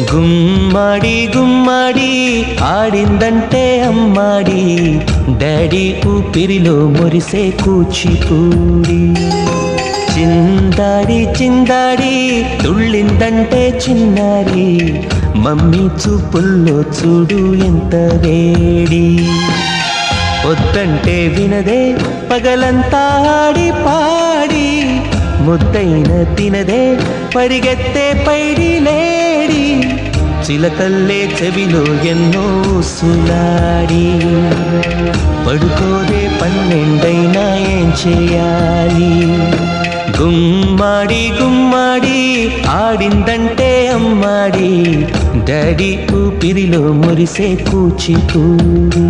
గుమ్మడి గుమ్మడి ఆడిందంటే అమ్మాడి. Daddy ఊపిరిలో మురిసే కూచిపూడి చిందాడి చిందాడి తుళ్ళిందంటే చిన్నారి. మమ్మీ చూపుల్లో చూడు ఎంత వేడి. వద్దంటే వినదే పగలంతా ఆడి పాడి. ముద్దైన తినదే పరిగెత్తే పైడి. చిలకల్లే చెవిలో ఎన్నో సులాడి పడుకోదే పన్నెండైనా ఏం చేయాలి గుమ్మాడి గుమ్మాడి ఆడిందంటే అమ్మాడి డాడీ ఊపిరిలో మురిసే కూచిపూడి